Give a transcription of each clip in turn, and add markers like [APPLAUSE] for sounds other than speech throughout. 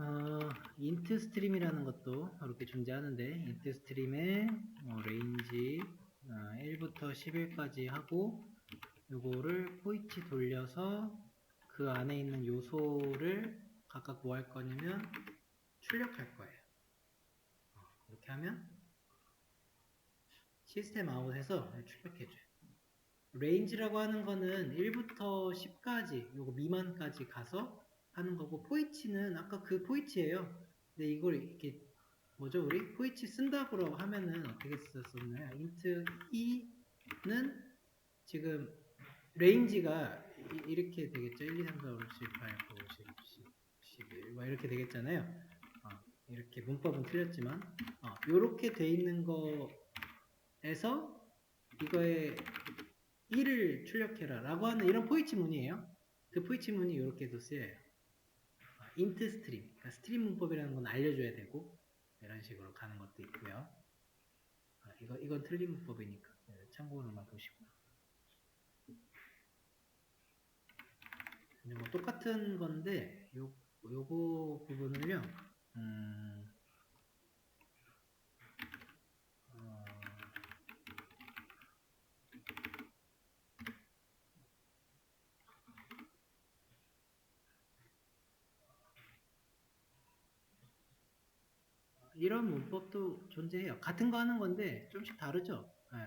어, 인트 스트림이라는 것도 이렇게 존재하는데 인트 스트림에 어, 레인지 어, 1부터 11까지 하고 요거를 포이치 돌려서 그 안에 있는 요소를 각각 뭐 할 거냐면 출력할 거예요. 어, 이렇게 하면 시스템 아웃에서 출력해줘요. 레인지라고 하는 거는 1부터 10까지 요거 미만까지 가서 하는 거고 포이치는 아까 그 포이치예요. 근데 이걸 이렇게 뭐죠 우리 포이치 쓴다고 하면은 어떻게 썼었나요? 인트 e는 지금 레인지가 이- 이렇게 되겠죠. 1, 2, 3, 4, 5, 6, 7, 8, 9, 10, 10, 11, 뭐 이렇게 되겠잖아요. 어, 이렇게 문법은 틀렸지만 어, 이렇게 돼 있는 거에서 이거에 1을 출력해라 라고 하는 이런 포이치 문이에요. 그 포이치 문이 이렇게도 쓰여요. 인트 스트림, 그러니까 스트림 문법이라는 건 알려줘야 되고 이런 식으로 가는 것도 있고요. 아, 이거 이건 틀린 문법이니까 네, 참고로만 보시고. 근데 뭐 똑같은 건데 요 요거 부분을요. 음, 이런 문법도 존재해요. 같은 거 하는 건데 좀씩 다르죠. 예.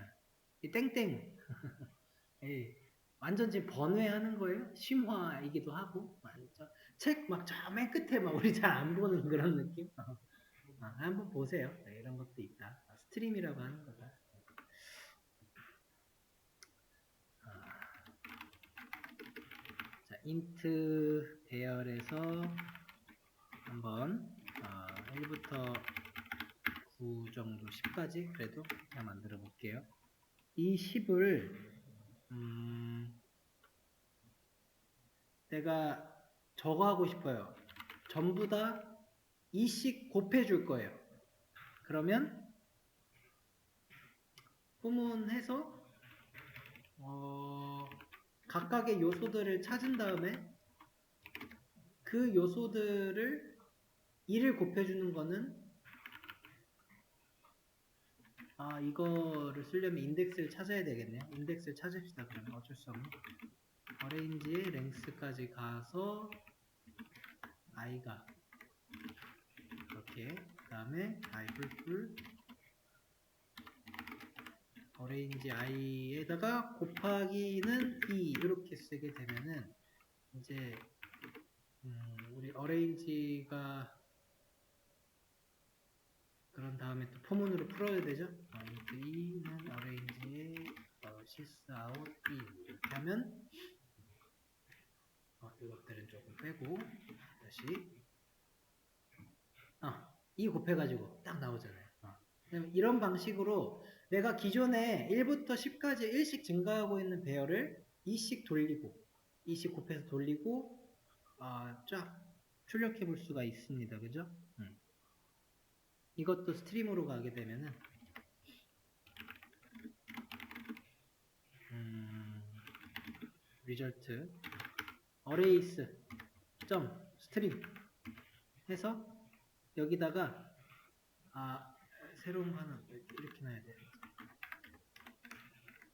이 땡땡. [LAUGHS] 예. 완전 지금 번외하는 거예요. 심화이기도 하고 완전 책 막 저 맨 끝에 막 우리 잘 안 보는 그런 느낌. 어. 아, 한번 보세요. 네, 이런 것도 있다. 아, 스트림이라고 하는 거다. 아. 자, 인트 배열에서 한번 어, 1부터 9 정도 10까지 그래도 그냥 만들어 볼게요. 이 10을 음, 내가 저거 하고 싶어요. 전부 다 2씩 곱해 줄 거예요. 그러면 후문해서 어, 각각의 요소들을 찾은 다음에 그 요소들을 2를 곱해주는 거는 아 이거를 쓰려면 인덱스를 찾아야 되겠네요. 인덱스를 찾읍시다 그러면. 어쩔 수 없네. 어레인지의 랭스까지 가서 i가. 이렇게. 그 다음에 i 뿔뿔 어레인지 i에다가 곱하기는 2 이렇게 쓰게 되면은 이제 음, 우리 어레인지가 그런 다음에 또 포문으로 풀어야 되죠. 어, 2는 어레인지의 어, 시스 아웃 2 이렇게 하면 어, 이것들은 조금 빼고 다시 어, 2 곱해가지고 딱 나오잖아요. 어. 이런 방식으로 내가 기존에 1부터 10까지 1씩 증가하고 있는 배열을 2씩 돌리고 2씩 곱해서 돌리고 아, 쫙 출력해 볼 수가 있습니다. 그죠? 음. 이것도 스트림으로 가게 되면은 음, 리절트 어레이스 점 스트림 해서 여기다가 아 새로운 거 하나 이렇게 놔야 돼.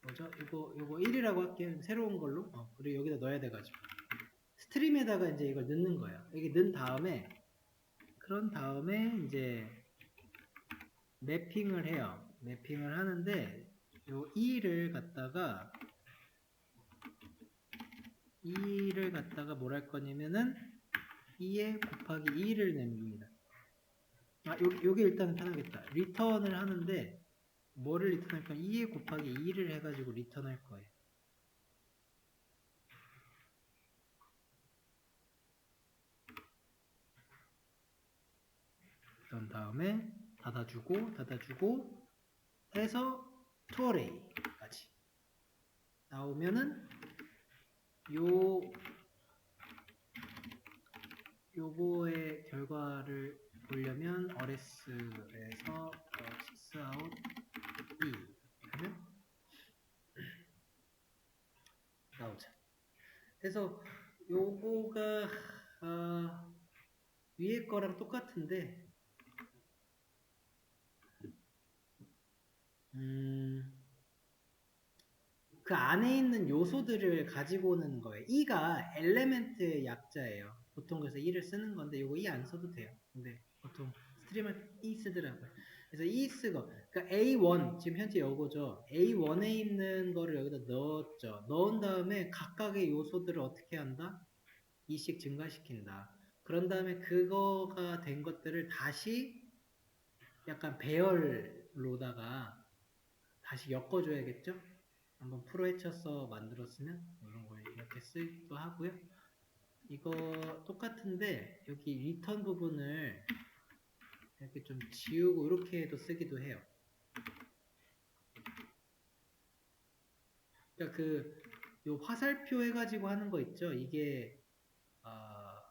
뭐죠? 이거 이거 1이라고 할게요. 새로운 걸로. 어, 그리고 여기다 넣어야 돼 가지고. 스트림에다가 이제 이걸 넣는 거예요. 여기 넣은 다음에 그런 다음에 이제 매핑을 해요. 매핑을 하는데 요 2를 갖다가 2를 갖다가 뭘 할 거냐면은 2에 곱하기 2를 냅니다. 아, 요, 요게 일단은 편하겠다. 리턴을 하는데 뭐를 리턴할 까 2에 곱하기 2를 해가지고 리턴할 거예요. 그런 다음에 닫아주고 닫아주고 해서 투어레이까지 나오면은 요 요거의 결과를 보려면 어, 시스아웃 2 하면 나오죠. 그래서 요거가 어, 위에 거랑 똑같은데 음, 그 안에 있는 요소들을 가지고 오는 거예요. E가 엘레멘트의 약자예요. 보통 그래서 E를 쓰는 건데 이거 E 안 써도 돼요. 근데 보통 스트리머는 E 쓰더라고요. 그래서 E 쓰고 그러니까 A1 지금 현재 요거죠. A1에 있는 거를 여기다 넣었죠. 넣은 다음에 각각의 요소들을 어떻게 한다? 2씩 증가시킨다. 그런 다음에 그거가 된 것들을 다시 약간 배열로다가 다시 엮어줘야겠죠? 한번 프로 헤쳐서 만들었으면 이런 걸 이렇게 쓰기도 하고요. 이거 똑같은데 여기 리턴 부분을 이렇게 좀 지우고 이렇게 해도 쓰기도 해요. 그러니까 그 요 화살표 해가지고 하는 거 있죠. 이게 아,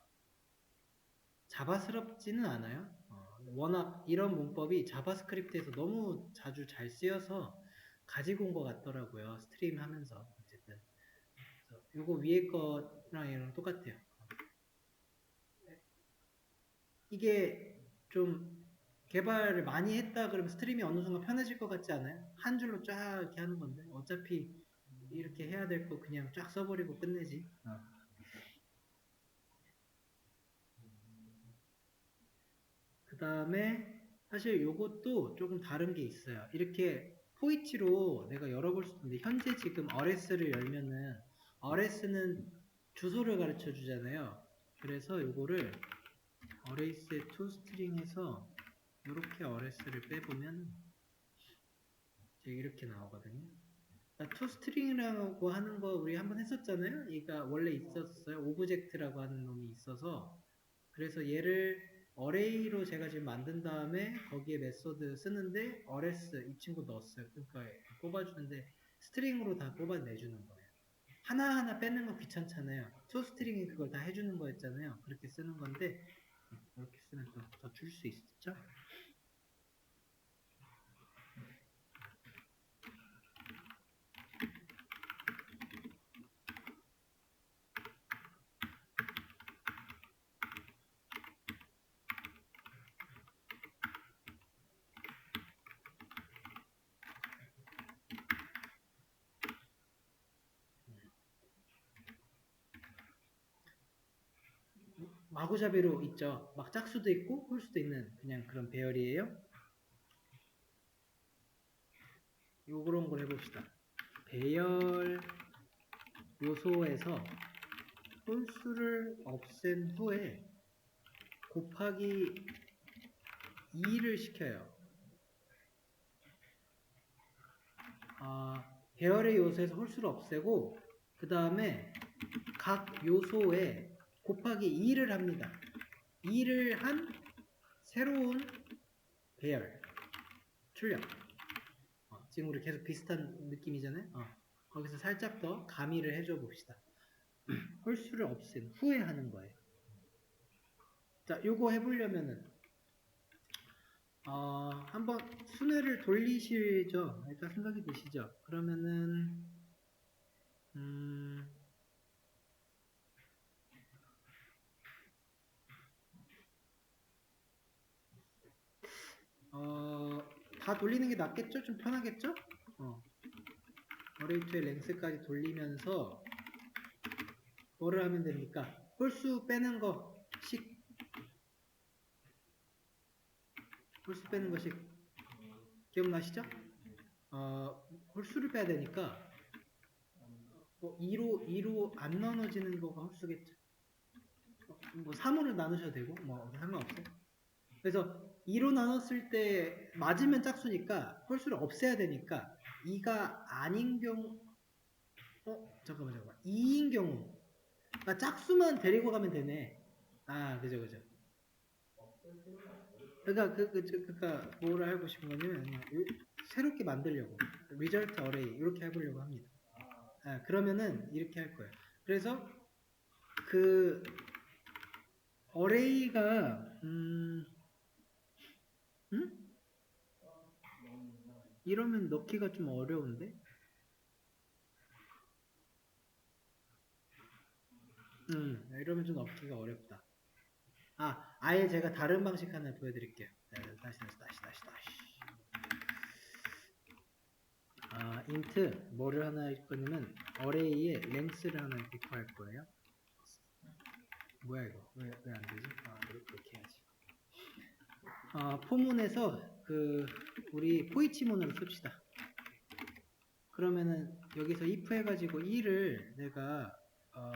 자바스럽지는 않아요. 어, 워낙 이런 문법이 자바스크립트에서 너무 자주 잘 쓰여서 가지고 온 것 같더라고요. 스트림 하면서 어쨌든 요거 위에 거랑 얘랑 똑같아요. 이게 좀 개발을 많이 했다 그러면 스트림이 어느 순간 편해질 것 같지 않아요? 한 줄로 쫙 이렇게 하는 건데 어차피 이렇게 해야 될 거 그냥 쫙 써버리고 끝내지. 그 다음에 사실 요것도 조금 다른 게 있어요. 이렇게 포이치로 내가 열어볼 수 있는데 현재 지금 RS를 열면은 RS는 주소를 가르쳐 주잖아요. 그래서 요거를 어레이스의 toString에서 이렇게 RS를 빼보면 이렇게 나오거든요. toString이라고 하는 거 우리 한번 했었잖아요. 얘가 원래 있었어요. 오브젝트라고 하는 놈이 있어서 그래서 얘를 어레이로 제가 지금 만든 다음에 거기에 메소드 쓰는데 rs 이 친구 넣었어요. 그러니까 뽑아주는데 스트링으로 다 뽑아내주는 거예요. 하나하나 빼는 거 귀찮잖아요. toString이 그걸 다 해주는 거였잖아요. 그렇게 쓰는 건데 이렇게 쓰면 더더줄수 있죠? 마구잡이로 있죠. 막 짝수도 있고 홀수도 있는 그냥 그런 배열이에요. 요런 걸 해봅시다. 배열 요소에서 홀수를 없앤 후에 곱하기 2를 시켜요. 아, 배열의 요소에서 홀수를 없애고 그 다음에 각 요소에 곱하기 2를 합니다. 2를 한 새로운 배열 출력 어, 지금 우리 계속 비슷한 느낌이잖아요. 어, 거기서 살짝 더 가미를 해줘 봅시다. [CLEARS THROAT] 홀수를 없앤 후에 하는 거예요. 자, 요거 해보려면은 어, 한번 순회를 돌리시죠. 일단 생각이 드시죠. 그러면은 음, 어, 다 돌리는 게 낫겠죠? 좀 편하겠죠? 어. 어레이트의 랭스까지 돌리면서 뭐를 하면 됩니까? 홀수 빼는 거식 홀수 빼는 거식 기억나시죠? 어, 홀수를 빼야 되니까 뭐 2로 2로 안 나눠지는 거가 홀수겠죠. 어, 뭐 3으로 나누셔도 되고 뭐 상관없어요. 그래서 2로 나눴을 때 맞으면 짝수니까 홀수를 없애야 되니까 2가 아닌 경우 어 잠깐만 잠깐만. 2인 경우. 아 짝수만 데리고 가면 되네. 아 그죠 그죠. 그러니까 그, 그, 그 그니까 뭐를 하고 싶은 거냐면 새롭게 만들려고. result array 이렇게 해보려고 합니다. 아 그러면은 이렇게 할 거예요. 그래서 그 array가 음 응? 이러면 넣기가 좀 어려운데? 음, 이러면 좀 넣기가 어렵다. 아, 아예 제가 다른 방식 하나 보여드릴게요. 자, 다시 다시 다시 다시. 아, int 뭐를 하나 할 거냐면 array의 length를 하나 구할 거예요. 뭐야 이거 왜 왜 안 되지? 아 이렇게 해야지. 아 포문에서 그 우리 포이치문으로 씁시다. 그러면은 여기서 if 해가지고 2를 내가 어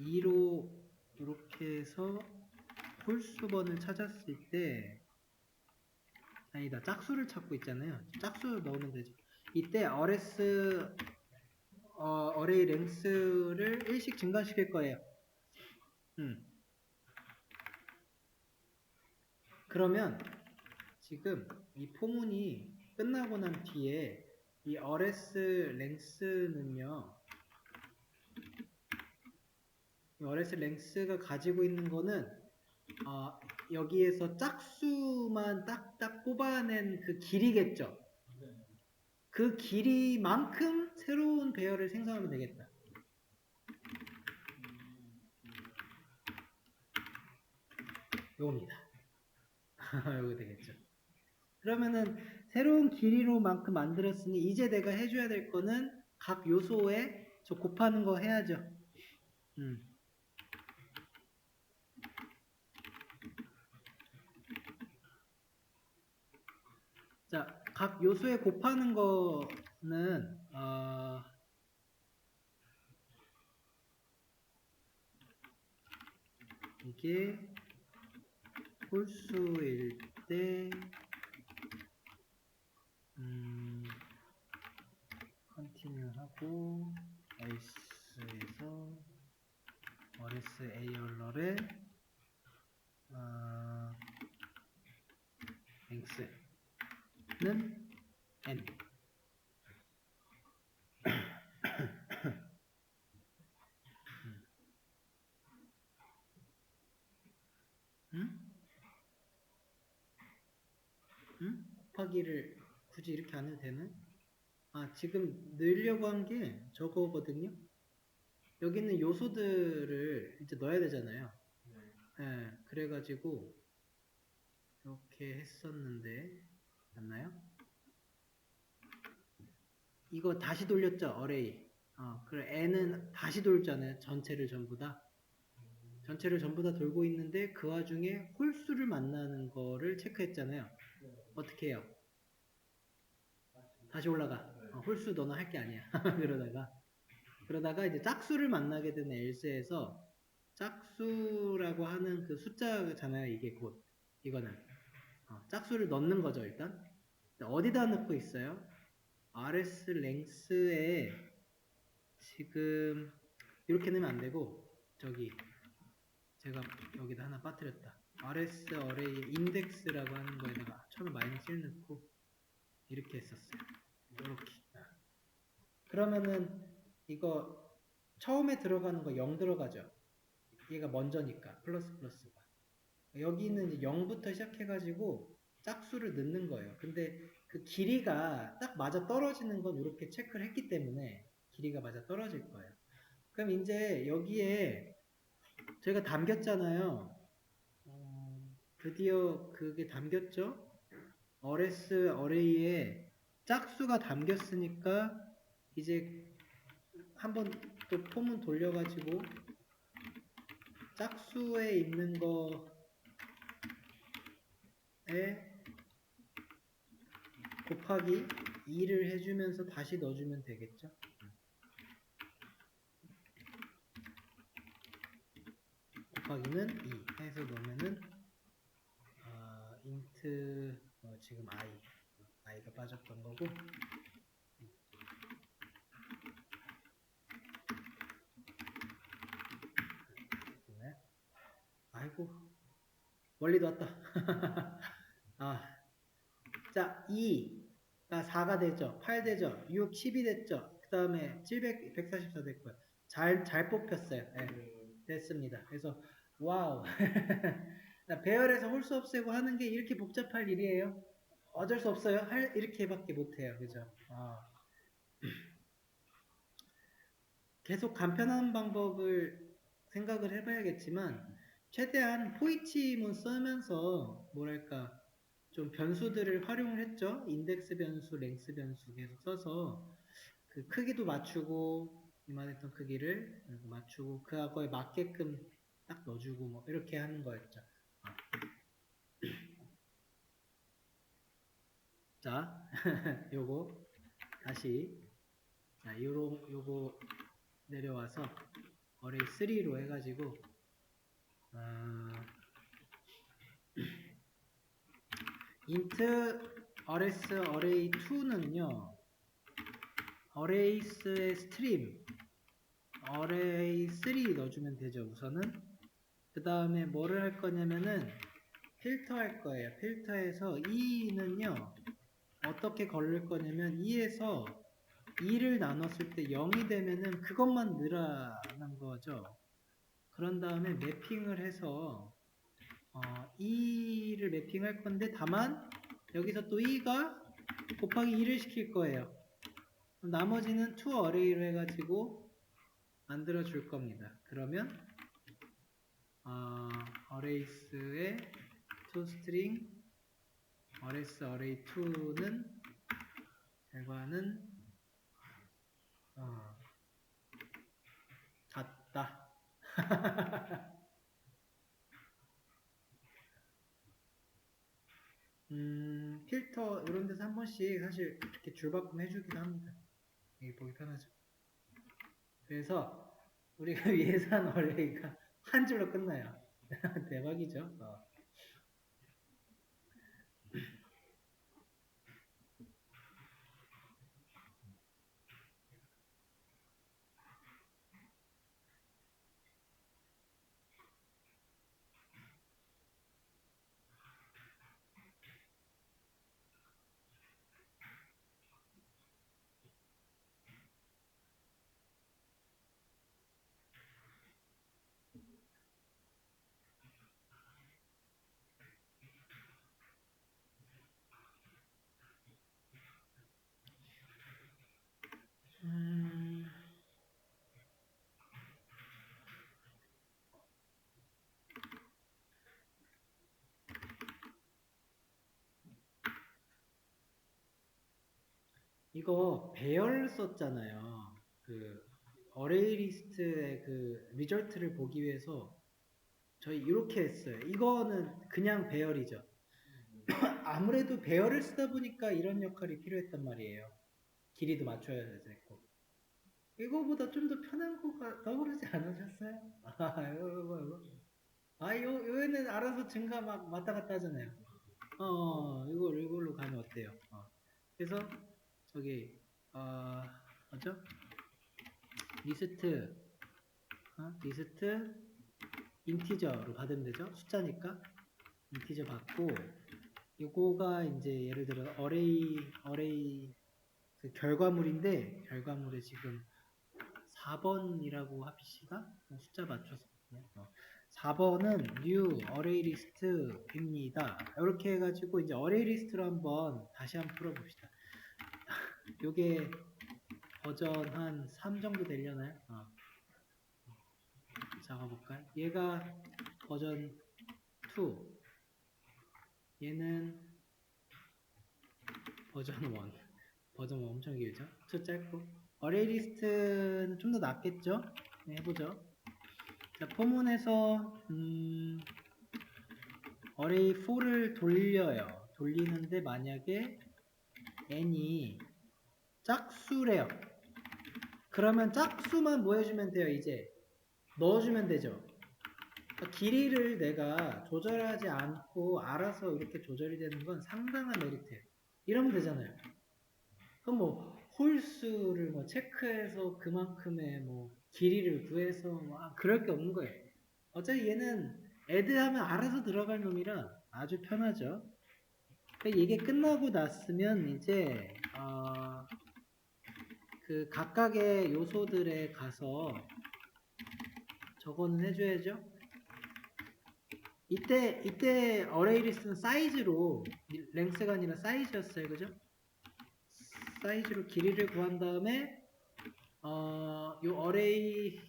2로 이렇게 해서 홀수번을 찾았을 때 아니다 짝수를 찾고 있잖아요 짝수 넣으면 되죠 이때 rs 어, array length를 1씩 증가시킬 거예요 음. 그러면 지금 이 포문이 끝나고 난 뒤에 이 rs length는요 이 rs length가 가지고 있는 거는 어, 여기에서 짝수만 딱딱 뽑아낸 그 길이겠죠. 그 길이만큼 새로운 배열을 생성하면 되겠다. 요겁니다. [LAUGHS] 요거 되겠죠. 그러면은 새로운 길이로만큼 만들었으니 이제 내가 해줘야 될 거는 각 요소에 저 곱하는 거 해야죠. 음. 자, 각 요소에 곱하는 거는 어, 이게 홀수일 때 음, 컨티뉴 하고 else에서 rs a열러의 어, x는 n 응? 응? 곱하기를 굳이 이렇게 안 해도 되나? 아, 지금 넣으려고 한 게 저거거든요? 여기 있는 요소들을 이제 넣어야 되잖아요. 예, 그래가지고, 이렇게 했었는데, 맞나요? 이거 다시 돌렸죠, 어레이. 어, 그래, n은 다시 돌잖아요. 전체를 전부 다. 전체를 전부 다 돌고 있는데, 그 와중에 홀수를 만나는 거를 체크했잖아요. 어떻게 해요? 다시 올라가. 어, 홀수 너는 할 게 아니야. [LAUGHS] 그러다가 그러다가 이제 짝수를 만나게 되는 엘스에서 짝수라고 하는 그 숫자잖아요. 이게 곧 이거는 어, 짝수를 넣는 거죠 일단. 어디다 넣고 있어요? rs length에 지금 이렇게 넣으면 안 되고 저기 제가 여기다 하나 빠뜨렸다. rs array index라고 하는 거에다가 처음에 마이너스 1 넣고 이렇게 했었어요. 이렇게. 그러면은 이거 처음에 들어가는 거 0 들어가죠. 얘가 먼저니까 플러스 플러스가. 여기는 이제 0부터 시작해가지고 짝수를 넣는 거예요. 근데 그 길이가 딱 맞아 떨어지는 건 이렇게 체크를 했기 때문에 길이가 맞아 떨어질 거예요. 그럼 이제 여기에 저희가 담겼잖아요. 어, 드디어 그게 담겼죠? rs array에 짝수가 담겼으니까 이제 한번 또 폼은 돌려가지고 짝수에 있는 거에 곱하기 2를 해주면서 다시 넣어주면 되겠죠? 곱하기는 2 해서 넣으면은 어, int 어, 지금 i i가 빠졌던 거고. 네. 아이고 멀리도 왔다. [LAUGHS] 아, 자 2가 4가 되죠 8 되죠 6 10이 됐죠. 그 다음에 700 144 됐고요 잘, 잘 뽑혔어요. 네, 됐습니다. 그래서 와우. [LAUGHS] 배열에서 홀수 없애고 하는 게 이렇게 복잡할 일이에요 어쩔 수 없어요. 할 이렇게밖에 못해요. 그죠? 아. [CLEARS THROAT] 계속 간편한 방법을 생각을 해봐야겠지만 최대한 포이치문 쓰면서 뭐랄까 좀 변수들을 활용을 했죠. 인덱스 변수, 랭스 변수 계속 써서 그 크기도 맞추고 이만했던 크기를 맞추고 그거에 맞게끔 딱 넣어주고 뭐 이렇게 하는 거였죠. 아. 자, [LAUGHS] 요거 다시. 자, 요로 요거 내려와서 어레이 3로 해 가지고 어, [CLEARS THROAT] 인트 rs 어레이 2는요 어레이스의 스트림 어레이 3 넣어주면 되죠 우선은. 그 다음에 뭐를 할 거냐면은 필터 할 거예요. 필터에서 2는요 어떻게 걸릴 거냐면 2에서 2를 나눴을 때 0이 되면은 그것만 늘어난 거죠 그런 다음에 매핑을 해서 어, 2를 매핑할 건데 다만 여기서 또 2가 곱하기 2를 시킬 거예요. 나머지는 to array로 해가지고 만들어 줄 겁니다. 그러면 어, arrays의 arrays array 2는 결과는 어, 같다. [LAUGHS] 음, 필터 이런 데서 한 번씩 사실 이렇게 줄바꿈 해주기도 합니다. 이게 보기 편하죠. 그래서 우리가 [LAUGHS] 예산 원래가 한 줄로 끝나요. [LAUGHS] 대박이죠. 어. 음, 이거 배열 썼잖아요. 그 어레이 리스트의 그 리절트를 보기 위해서 저희 이렇게 했어요. 이거는 그냥 배열이죠. [CLEARS THROAT] 아무래도 배열을 쓰다 보니까 이런 역할이 필요했단 말이에요. 길이도 맞춰야 됐고. 이거보다 좀 더 편한 거가 떠오르지 않으셨어요? [LAUGHS] 아, 이거, 이거, 이거. 아, 요, 요에는 알아서 증가 막 왔다 갔다 하잖아요. 어, 어, 이걸, 이걸로 가면 어때요? 어. 그래서, 저기, 어, 뭐죠? 리스트, 어? 리스트, 인티저로 받으면 되죠? 숫자니까. 인티저 받고, 요거가 이제 예를 들어, 어레이, 어레이, 그 결과물인데, 결과물에 지금 4번이라고 합시다. 숫자 맞춰서. 어. 4번은 new array list입니다. 이렇게 해가지고 이제 array list로 한번 다시 한번 풀어봅시다. 요게 버전 한 3 정도 되려나요? 어. 작아볼까요? 얘가 버전 2 얘는 버전 1 버전 1 엄청 길죠? 2 짧고 어레이 리스트는 좀 더 낫겠죠? 네, 해보죠. 자, 포문에서 음, 어레이 4를 돌려요. 돌리는데 만약에 n이 짝수래요. 그러면 짝수만 뭐 해주면 돼요, 이제? 넣어주면 되죠. 그러니까 길이를 내가 조절하지 않고 알아서 이렇게 조절이 되는 건 상당한 메리트예요. 이러면 되잖아요. 그럼 뭐 홀수를 뭐 체크해서 그만큼의 뭐 길이를 구해서 뭐 아, 그럴 게 없는 거예요. 어차피 얘는 애드하면 알아서 들어갈 놈이라 아주 편하죠. 그러니까 이게 끝나고 났으면 이제 어, 그 각각의 요소들에 가서 저거는 해줘야죠. 이때 이때 어레이 리스는 사이즈로 랭스가 아니라 사이즈였어요, 그죠? 사이즈로 길이를 구한 다음에 어, 요 어레이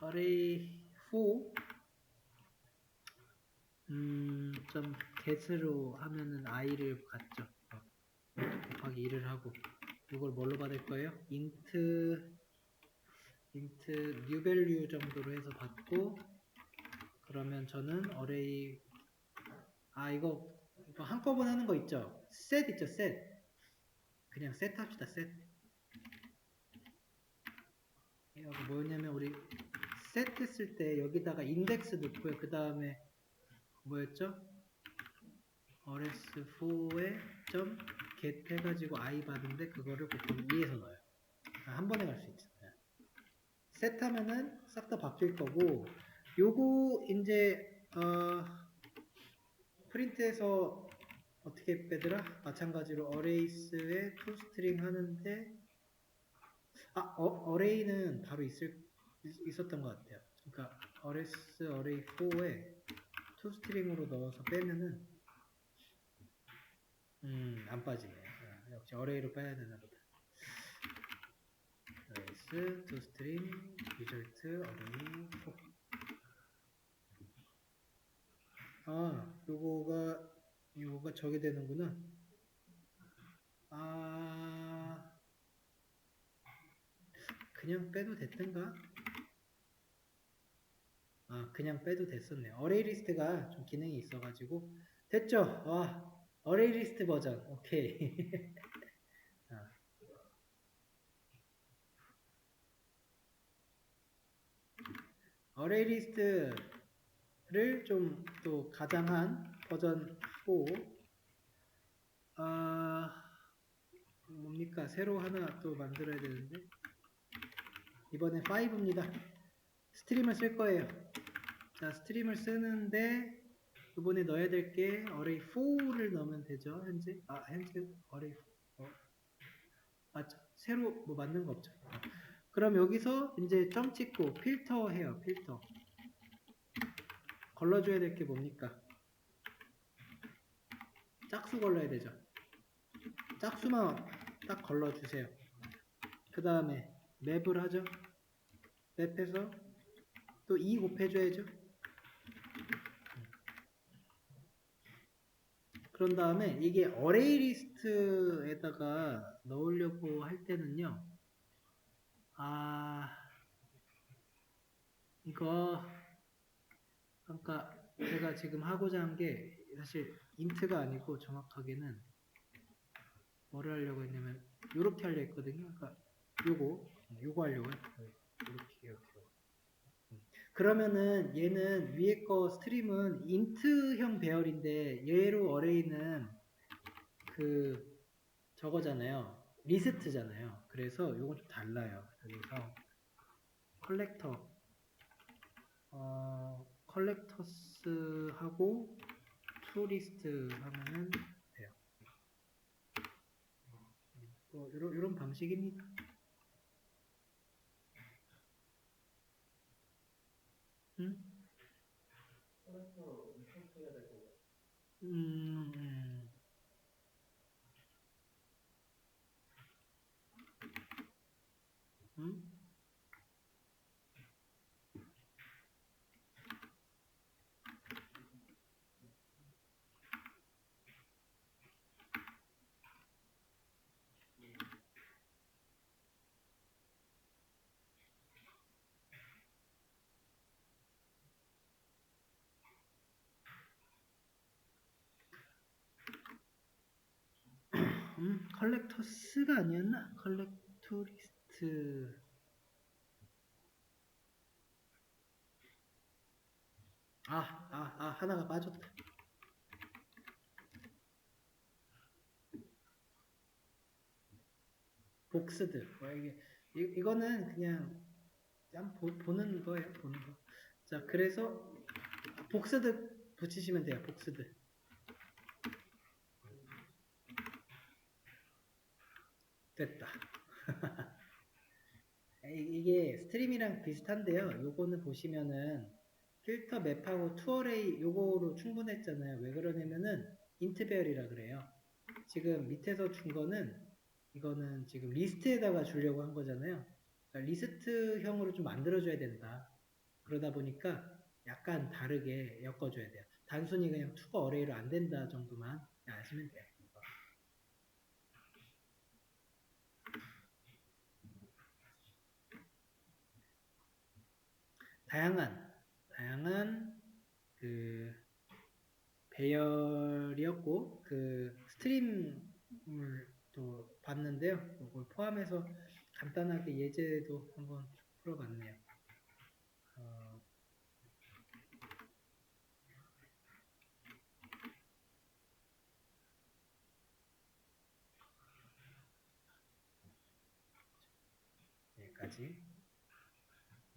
어레이 4 음, 좀 get으로 하면은 i를 갖죠. 어, 곱하기 1을 하고 이걸 뭘로 받을 거예요? int int new value 정도로 해서 받고 그러면 저는 array 아 이거 이거 한꺼번에 하는 거 있죠? set 있죠? set 그냥 set 합시다 set 여기 뭐였냐면 우리 set 했을 때 여기다가 인덱스 넣고요 그 다음에 뭐였죠? rs4에 점 get 해가지고 i 받은데 그거를 곱하기 2에서 넣어요 아, 한 번에 갈 수 있죠 set 하면은 싹 다 바뀔 거고 요거 이제 어 프린트해서 어떻게 빼더라? 마찬가지로 arrays에 toString 하는데 아 어, array는 바로 있을 있- 있었던 것 같아요. 그러니까 rs array 4에 toString으로 넣어서 빼면은 음 안 빠지네. 아, 역시 array로 빼야 되나 보다. arrays toString result array 4 아, 요거가 요거가 저게 되는구나. 아, 그냥 빼도 됐던가? 아, 그냥 빼도 됐었네. 어레이 리스트가 좀 기능이 있어가지고 됐죠? 와, 어레이 리스트 버전. 오케이. [LAUGHS] 아. 어레이 리스트를 좀 또 가장한 버전 4. 아, 뭡니까? 새로 하나 또 만들어야 되는데. 이번엔 5입니다. 스트림을 쓸 거예요. 자, 스트림을 쓰는데 이번에 넣어야 될 게 array 4를 넣으면 되죠. 현재. 아, 현재 array 4. 어. 맞죠? 새로 뭐 만든 거 없죠. 그럼 여기서 이제 점 찍고 필터 해요. 필터. 걸러줘야 될 게 뭡니까? 짝수 걸러야 되죠. 짝수만 딱 걸러주세요. 그 다음에 맵을 하죠. 맵해서 또 2 곱해줘야죠. 그런 다음에 이게 어레이 리스트에다가 넣으려고 할 때는요. 아, 이거, 그러니까 제가 지금 하고자 한 게 사실 인트가 아니고 정확하게는 뭐를 하려고 했냐면 요렇게 하려 했거든요. 그러니까 요거, 요거 하려고 했어요. 이렇게, 이렇게. 그러면은 얘는 위에 거 스트림은 인트형 배열인데 얘로 어레이는 그 저거잖아요. 리스트잖아요. 그래서 요건 좀 달라요. 그래서 컬렉터 어 컬렉터스 하고 투리스트 하면은 돼요. 뭐 이런 이런 방식입니다. 응? 음, 음. 음? 음, 컬렉터스가 아니었나? 컬렉토리스트 아, 아, 아, 하나가 빠졌다. 복스드. 와, 이게, 이, 이거는 그냥, 그냥 보, 보는 거예요, 보는 거. 자, 그래서, 복스드 붙이시면 돼요, 복스드. 됐다. [LAUGHS] 이- 이게 스트림이랑 비슷한데요. 요거는 보시면은 필터 맵하고 투어레이 요거로 충분했잖아요. 왜 그러냐면은 인트 배열이라 그래요. 지금 밑에서 준 거는 이거는 지금 리스트에다가 주려고 한 거잖아요. 그러니까 리스트형으로 좀 만들어줘야 된다. 그러다 보니까 약간 다르게 엮어줘야 돼요. 단순히 그냥 투가 어레이로 안 된다 정도만 아시면 돼요. 다양한 다양한 그 배열이었고 그 스트림을 또 봤는데요. 이걸 포함해서 간단하게 예제도 한번 풀어봤네요. 어, 여기까지.